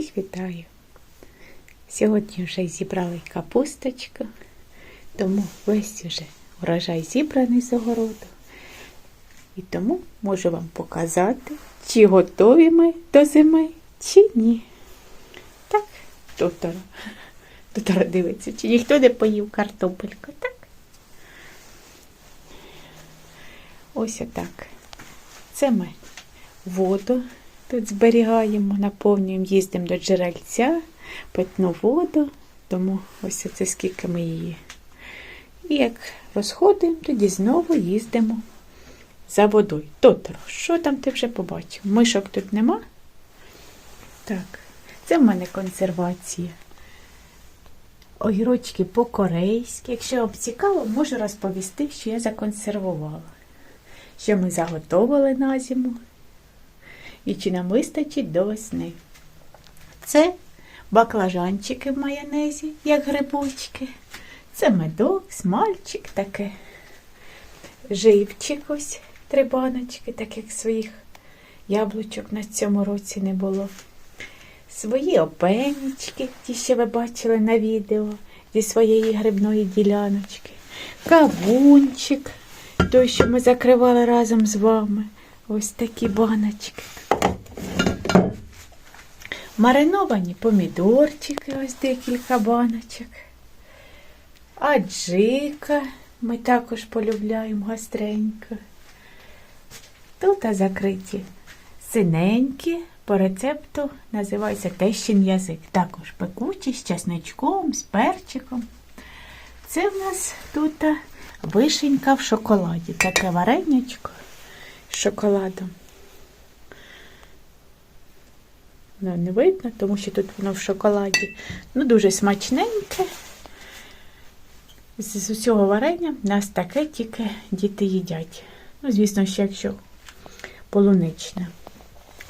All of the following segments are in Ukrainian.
Всіх вітаю. Сьогодні вже зібрали капусточку, тому весь уже урожай зібраний з огороду. І тому можу вам показати, чи готові ми до зими, чи ні. Так, Тоторо. Тоторо дивиться, чи ніхто не поїв картопельку, так? Ось отак. Це ми воду тут зберігаємо, наповнюємо, їздимо до джерельця, питну воду, тому ось це скільки ми її. І як розходимо, тоді знову їздимо за водою. Тоторо, що там ти вже побачив? Мишок тут нема? Так, це в мене консервація. Огірочки по-корейськи. Якщо вам цікаво, можу розповісти, що я законсервувала. Що ми заготовили на зиму і чи нам вистачить до весни. Це баклажанчики в майонезі, як грибочки. Це медок, смальчик таке. Живчик ось три баночки, так як своїх яблучок на цьому році не було. Свої опенічки, ті, що ви бачили на відео зі своєї грибної діляночки. Кавунчик, той, що ми закривали разом з вами. Ось такі баночки. Мариновані помідорчики, ось декілька баночок. Аджика ми також полюбляємо гостренько. Тут закриті синенькі, по рецепту називається тещин язик. Також пекучі з чесничком, з перчиком. Це в нас тут вишенька в шоколаді. Таке варенячко з шоколадом. Ну, не видно, тому що тут воно в шоколаді. Ну, дуже смачненьке. З, усього варення в нас таке тільки діти їдять. Ну, звісно, ще якщо полуничне.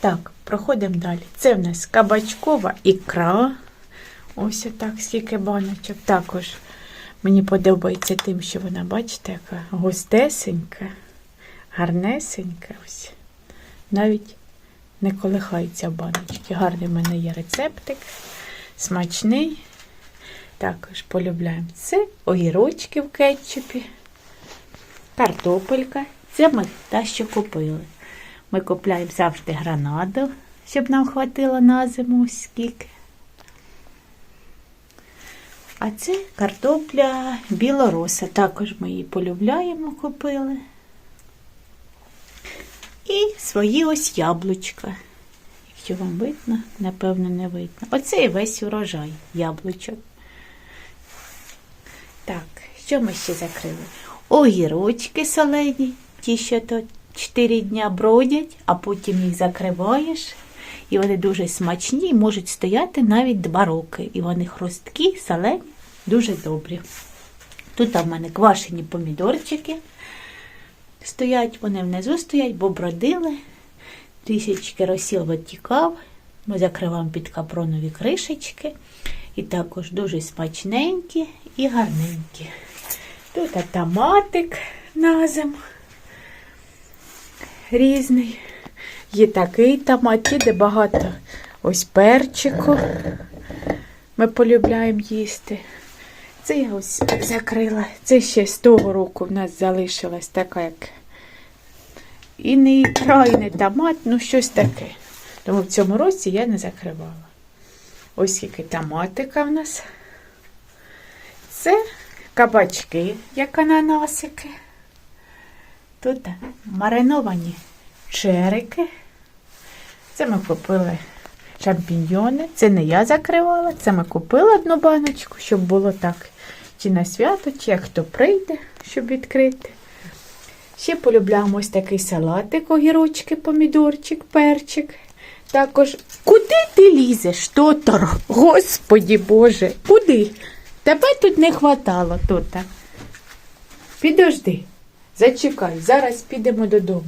Так, проходимо далі. Це в нас кабачкова ікра. Ось отак, скільки баночок. Також мені подобається тим, що вона, бачите, яка густесенька, гарнесенька. Ось. Навіть не колихається в баночці. Гарний в мене є рецептик, смачний. Також полюбляємо це огірочки в кетчупі, картопелька. Це ми та, що купили. Ми купляємо завжди гранаду, щоб нам хватило на зиму скільки. А це картопля білороса. Також ми її полюбляємо, купили. І свої ось яблучка. Якщо вам видно, напевно, не видно. Оце і весь урожай яблучок. Так, що ми ще закрили? Огірочки солені, ті, що то 4 дня бродять, а потім їх закриваєш. І вони дуже смачні і можуть стояти навіть 2 роки. І вони хрусткі, солені, дуже добрі. Тут в мене квашені помідорчики. Стоять, вони внизу стоять, бо бродили. Трішечки розсіл витікав. Ми закриваємо під капронові кришечки. І також дуже смачненькі і гарненькі. Тут томатик на зиму різний. Є такий томат, де багато ось перчику. Ми полюбляємо їсти. Це я ось закрила. Це ще з того року в нас залишилась така, як і не ікра, і не томат, ну щось таке. Тому в цьому році я не закривала. Ось скільки томатика в нас. Це кабачки, як ананасики. Тут мариновані черики. Це ми купили шампіньйони. Це не я закривала, це ми купили одну баночку, щоб було так чи на свято, чи як хто прийде, щоб відкрити. Ще полюбляємо ось такий салатик, огірочки, помідорчик, перчик. Також, куди ти лізеш, Тоторо? Господі Боже, куди? Тебе тут не хватало, Тота. Підожди, зачекай, зараз підемо додому.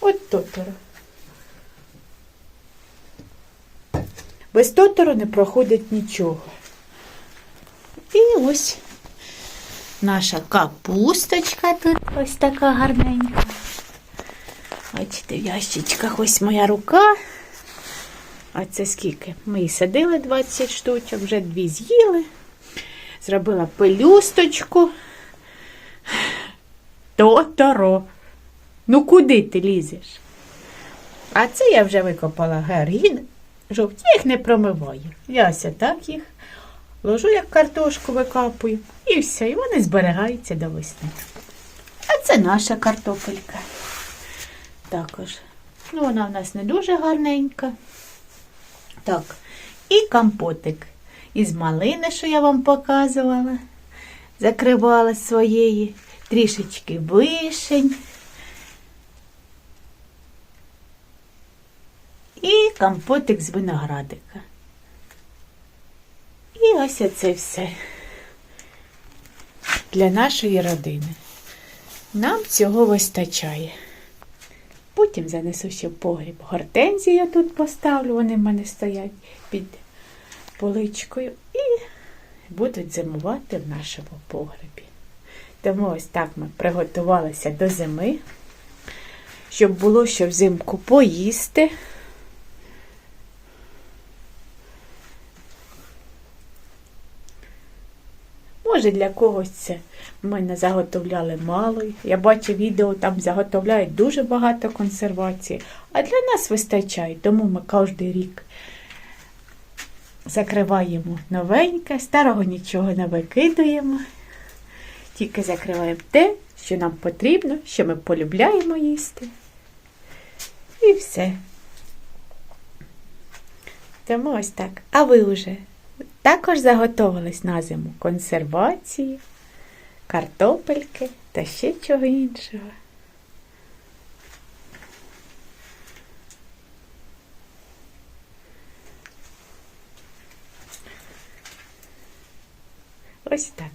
От Тоторо. Без Тоторо не проходить нічого. І ось наша капусточка тут ось така гарненька. Бачите, в ящичках ось моя рука. А це скільки? Ми її садили 20 штучок, вже дві з'їли. Зробила пелюсточку. Тоторо. Ну куди ти лізеш? А це я вже викопала георгін. Жовті я їх не промиваю. Я ось так їх ложу, як картошку викапую, і все, і вони зберігаються до весни. А це наша картопелька. Також. Ну, вона в нас не дуже гарненька. Так, і компотик із малини, що я вам показувала. Закривала своєї, трішечки вишень. І компотик з виноградика. І ось це все для нашої родини. Нам цього вистачає. Потім занесу ще в погріб. Гортензії я тут поставлю, вони в мене стоять під поличкою і будуть зимувати в нашому погребі. Тому ось так ми приготувалися до зими, щоб було що взимку поїсти. Може, для когось це ми не заготовляли мало. Я бачу відео, там заготовляють дуже багато консервації, а для нас вистачає, тому ми кожен рік закриваємо новеньке, старого нічого не викидаємо. Тільки закриваємо те, що нам потрібно, що ми полюбляємо їсти. І все. Тому ось так. А ви вже також заготовились на зиму консервації, картопельки та ще чого іншого. Ось так.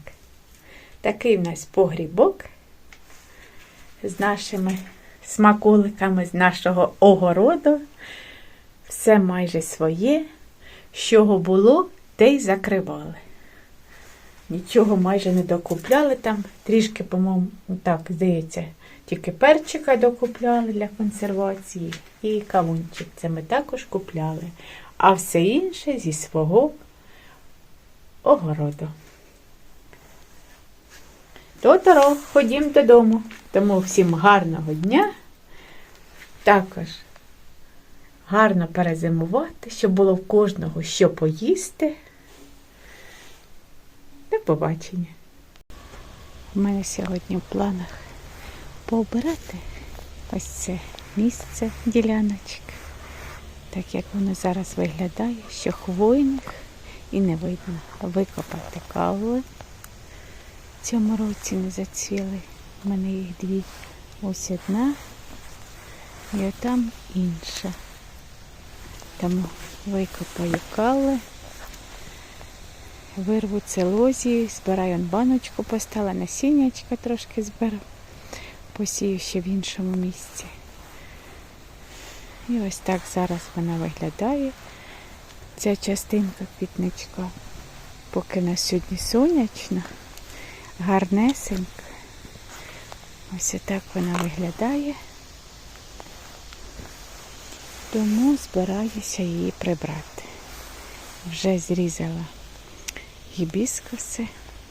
Такий в нас погрібок з нашими смаколиками з нашого огороду. Все майже своє. З чого було, те й закривали. Нічого майже не докупляли там. Трішки, по-моєму, так, здається, тільки перчика докупляли для консервації і кавунчик. Це ми також купляли. А все інше зі свого огороду. Тоторо, ходім додому. Тому всім гарного дня. Також гарно перезимувати, щоб було в кожного що поїсти. До побачення. У мене сьогодні в планах пообирати ось це місце, діляночка. Так як воно зараз виглядає, що хвойних і не видно. Викопати каву. Цьому році не зацвіли. У мене їх дві. Ось одна і отам інша. Тому викопаю кали, вирву целозію, збираю баночку, поставила насіннячка трошки зберу, посію ще в іншому місці. І ось так зараз вона виглядає. Ця частинка квітничка, поки на сьогодні сонячна, гарнесенька. Ось так вона виглядає тому збираюся її прибрати. Вже зрізала гібіскуси.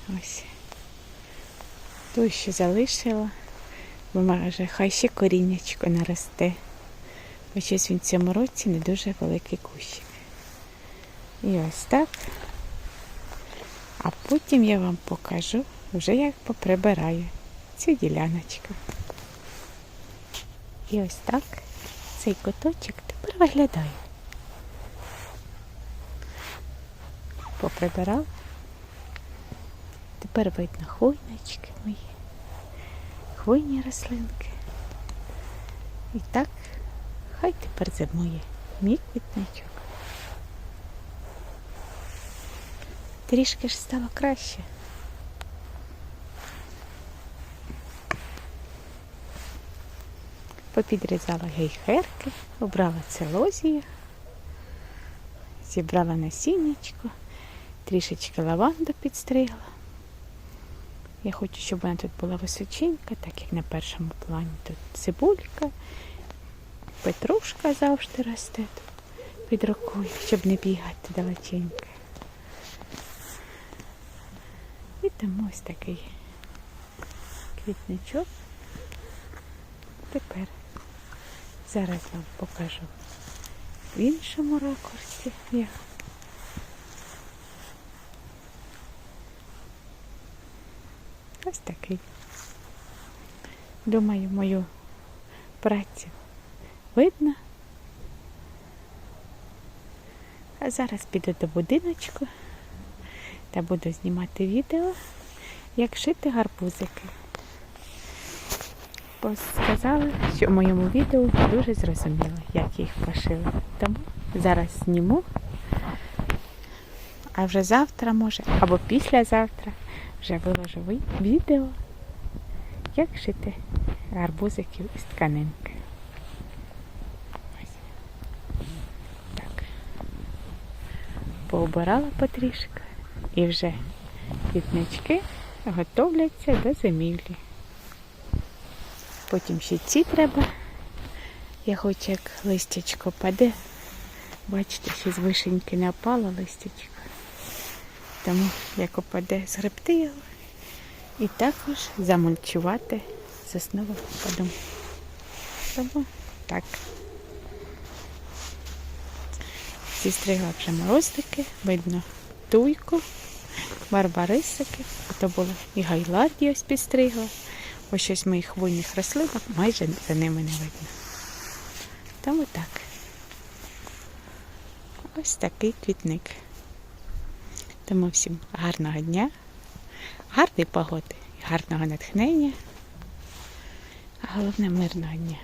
Ось. Ту ще залишила, бо може хай ще коріннячко наросте. Бо щось він в цьому році не дуже великий кущик. І ось так. А потім я вам покажу, вже як поприбираю цю діляночку. І ось так цей куточок виглядає. Поприбирав. Тепер видно хвойнички мої, хвойні рослинки. І так, хай тепер зимує мій квітничок. Трішки ж стало краще. Попідрізала гейхерки, обрала целозію, зібрала насіннячко, трішечки лаванду підстригла. Я хочу, щоб вона тут була височенька, так як на першому плані тут цибулька, петрушка завжди росте тут. під рукою, щоб не бігати далеченько. І там ось такий квітничок. Тепер зараз вам покажу в іншому ракурсі. Ось такий. Думаю, мою працю видно. А зараз піду до будиночку та буду знімати відео, як шити гарбузики. Сказали, що в моєму відео дуже зрозуміло, як їх пошили. Тому зараз зніму, а вже завтра може, або післязавтра вже виложу відео, як шити гарбузиків із тканинки. Так. Поубирала потрішки і вже квітнички готовляться до зимівлі. Потім ще ці треба. Я хочу, як листячко паде. Бачите, ще з вишеньки не опало листячко. Тому як опаде, згребти його і також замульчувати сосновим Тому так. Зістригла вже морозики, видно туйку, барбарисики. То було і гайларді ось підстригла. Ось щось моїх хвойних рослинок майже за ними не видно. Тому так. Ось такий квітник. Тому всім гарного дня, гарної погоди, гарного натхнення, а головне мирного дня.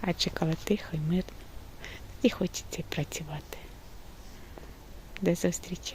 Адже коли тихо і мирно, і хочеться працювати. До зустрічі!